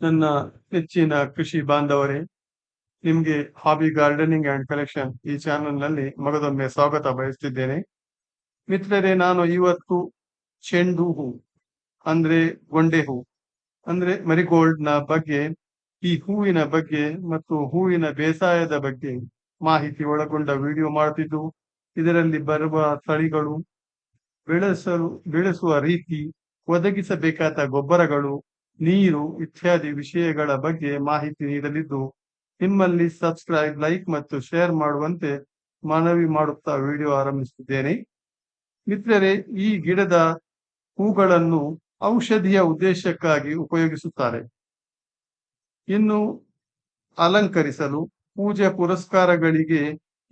ನನ್ನ ನೆಚ್ಚಿನ ಕೃಷಿ ಬಾಂಧವರೇ, ನಿಮ್ಗೆ ಹಾಬಿ ಗಾರ್ಡನಿಂಗ್ ಅಂಡ್ ಕಲೆಕ್ಷನ್ ಈ ಚಾನೆಲ್ನಲ್ಲಿ ಮಗದೊಮ್ಮೆ ಸ್ವಾಗತ ಬಯಸ್ತಿದ್ದೇನೆ. ಮಿತ್ರರೇ, ನಾನು ಇವತ್ತು ಚೆಂಡು ಹೂ, ಅಂದ್ರೆ ಗೊಂಡೆ ಹೂ, ಅಂದ್ರೆ ಮರಿಗೋಲ್ಡ್ನ ಬಗ್ಗೆ, ಈ ಹೂವಿನ ಬಗ್ಗೆ ಮತ್ತು ಹೂವಿನ ಬೇಸಾಯದ ಬಗ್ಗೆ ಮಾಹಿತಿ ಒಳಗೊಂಡ ವಿಡಿಯೋ ಮಾಡುತ್ತಿದ್ದು ಇದರಲ್ಲಿ ಬರುವ ತಳಿಗಳು, ಬೆಳೆಸಲು, ಬೆಳೆಸುವ ರೀತಿ, ಒದಗಿಸಬೇಕಾದ ಗೊಬ್ಬರಗಳು ನೀರು, ಇತ್ಯಾದಿ ವಿಷಯಗಳ ಬಗ್ಗೆ ಮಾಹಿತಿ ನೀಡಲಿದ್ದು, ನಿಮ್ಮಲ್ಲಿ ಸಬ್ಸ್ಕ್ರೈಬ್ ಲೈಕ್ ಮತ್ತು ಶೇರ್ ಮಾಡುವಂತೆ ಮನವಿ ಮಾಡುತ್ತಾ ವಿಡಿಯೋ ಆರಂಭಿಸುತ್ತಿದ್ದೇನೆ. ಮಿತ್ರರೇ, ಈ ಗಿಡದ ಹೂಗಳನ್ನು ಔಷಧಿಯ ಉದ್ದೇಶಕ್ಕಾಗಿ ಉಪಯೋಗಿಸುತ್ತಾರೆ. ಇನ್ನು ಅಲಂಕರಿಸಲು ಪೂಜೆ ಪುರಸ್ಕಾರಗಳಿಗೆ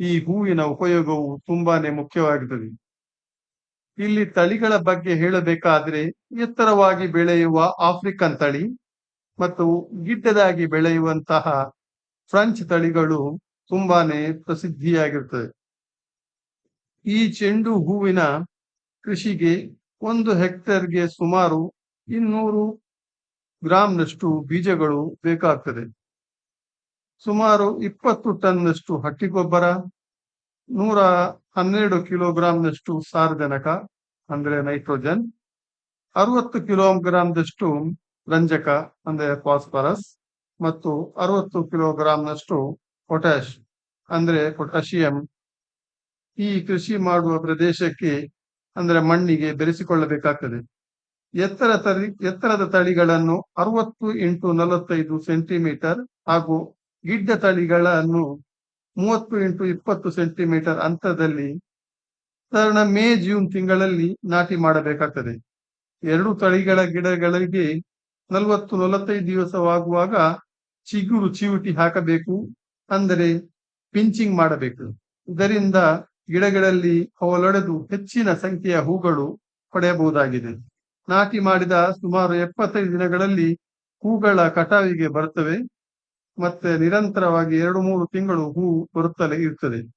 ಈ ಹೂವಿನ ಉಪಯೋಗವು ತುಂಬಾನೇ ಮುಖ್ಯವಾಗುತ್ತದೆ. ಇಲ್ಲಿ ತಳಿಗಳ ಬಗ್ಗೆ ಹೇಳಬೇಕಾದ್ರೆ ಎತ್ತರವಾಗಿ ಬೆಳೆಯುವ ಆಫ್ರಿಕನ್ ತಳಿ ಮತ್ತು ಗಿಡ್ಡದಾಗಿ ಬೆಳೆಯುವಂತಹ ಫ್ರೆಂಚ್ ತಳಿಗಳು ತುಂಬಾನೇ ಪ್ರಸಿದ್ಧಿಯಾಗಿರುತ್ತದೆ ಈ ಚೆಂಡು ಹೂವಿನ ಕೃಷಿಗೆ ಒಂದು ಹೆಕ್ಟೇರ್ಗೆ ಸುಮಾರು ಇನ್ನೂರು ಗ್ರಾಂನಷ್ಟು ಬೀಜಗಳು ಬೇಕಾಗ್ತದೆ. ಸುಮಾರು ಇಪ್ಪತ್ತು ಟನ್ನಷ್ಟು ಹಟ್ಟಿಗೊಬ್ಬರ ನೂರ ಹನ್ನೆರಡು ಕಿಲೋಗ್ರಾಂನಷ್ಟು ಸಾರಜನಕ, ಅಂದ್ರೆ ನೈಟ್ರೋಜನ್. ಅರವತ್ತು ಕಿಲೋಗ್ರಾಂದಷ್ಟು ರಂಜಕ, ಅಂದ್ರೆ ಫಾಸ್ಫರಸ್. ಮತ್ತು ಅರವತ್ತು ಕಿಲೋಗ್ರಾಂನಷ್ಟು ಪೊಟ್ಯಾಶ್ ಅಂದ್ರೆ ಪೊಟ್ಯಾಷಿಯಂ. ಈ ಕೃಷಿ ಮಾಡುವ ಪ್ರದೇಶಕ್ಕೆ, ಅಂದ್ರೆ ಮಣ್ಣಿಗೆ ಬೆರೆಸಿಕೊಳ್ಳಬೇಕಾಗ್ತದೆ. ಎತ್ತರ ತಳಿ ಎತ್ತರದ ತಳಿಗಳನ್ನು ಅರವತ್ತು ಇಂಟು ನಲವತ್ತೈದು ಸೆಂಟಿಮೀಟರ್ ಹಾಗೂ ಗಿಡ್ಡ ತಳಿಗಳನ್ನು ಮೂವತ್ತು ಇಂಟು ಇಪ್ಪತ್ತು ಸೆಂಟಿಮೀಟರ್ ಅಂತರದಲ್ಲಿ ಸಾಧಾರಣ ಮೇ, ಜೂನ್ ತಿಂಗಳಲ್ಲಿ ನಾಟಿ ಮಾಡಬೇಕಾಗ್ತದೆ. ಎರಡು ತಳಿಗಳ ಗಿಡಗಳಿಗೆ ನಲವತ್ತು ನಲವತ್ತೈದು ದಿವಸವಾಗುವಾಗ ಚಿಗುರು ಚಿವುಟಿ ಹಾಕಬೇಕು, ಅಂದರೆ ಪಿಂಚಿಂಗ್ ಮಾಡಬೇಕು. ಇದರಿಂದ ಗಿಡಗಳಲ್ಲಿ ಅವಲೊಡೆದು ಹೆಚ್ಚಿನ ಸಂಖ್ಯೆಯ ಹೂಗಳು ಪಡೆಯಬಹುದಾಗಿದೆ. ನಾಟಿ ಮಾಡಿದ ಸುಮಾರು ಎಪ್ಪತ್ತೈದು ದಿನಗಳಲ್ಲಿ ಹೂಗಳ ಕಟಾವಿಗೆ ಬರುತ್ತವೆ. ಮತ್ತೆ ನಿರಂತರವಾಗಿ ಎರಡು ಮೂರು ತಿಂಗಳು ಹೂ ಬರುತ್ತಲೇ ಇರುತ್ತದೆ.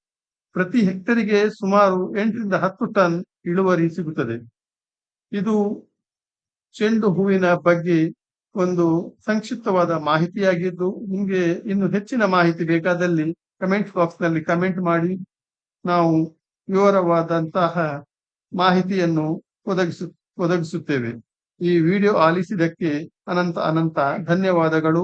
ಪ್ರತಿ ಹೆಕ್ಟರಿಗೆ ಸುಮಾರು ಎಂಟರಿಂದ ಹತ್ತು ಟನ್ ಇಳುವರಿ ಸಿಗುತ್ತದೆ. ಇದು ಚೆಂಡು ಹೂವಿನ ಬಗ್ಗೆ ಒಂದು ಸಂಕ್ಷಿಪ್ತವಾದ ಮಾಹಿತಿಯಾಗಿದ್ದು, ನಿಮಗೆ ಇನ್ನು ಹೆಚ್ಚಿನ ಮಾಹಿತಿ ಬೇಕಾದಲ್ಲಿ ಕಮೆಂಟ್ ಬಾಕ್ಸ್ನಲ್ಲಿ ಕಮೆಂಟ್ ಮಾಡಿ, ನಾವು ವಿವರವಾದಂತಹ ಮಾಹಿತಿಯನ್ನು ಒದಗಿಸು, ಒದಗಿಸುತ್ತೇವೆ. ಈ ವಿಡಿಯೋ ಆಲಿಸಿದಕ್ಕೆ ಅನಂತ ಅನಂತ ಧನ್ಯವಾದಗಳು.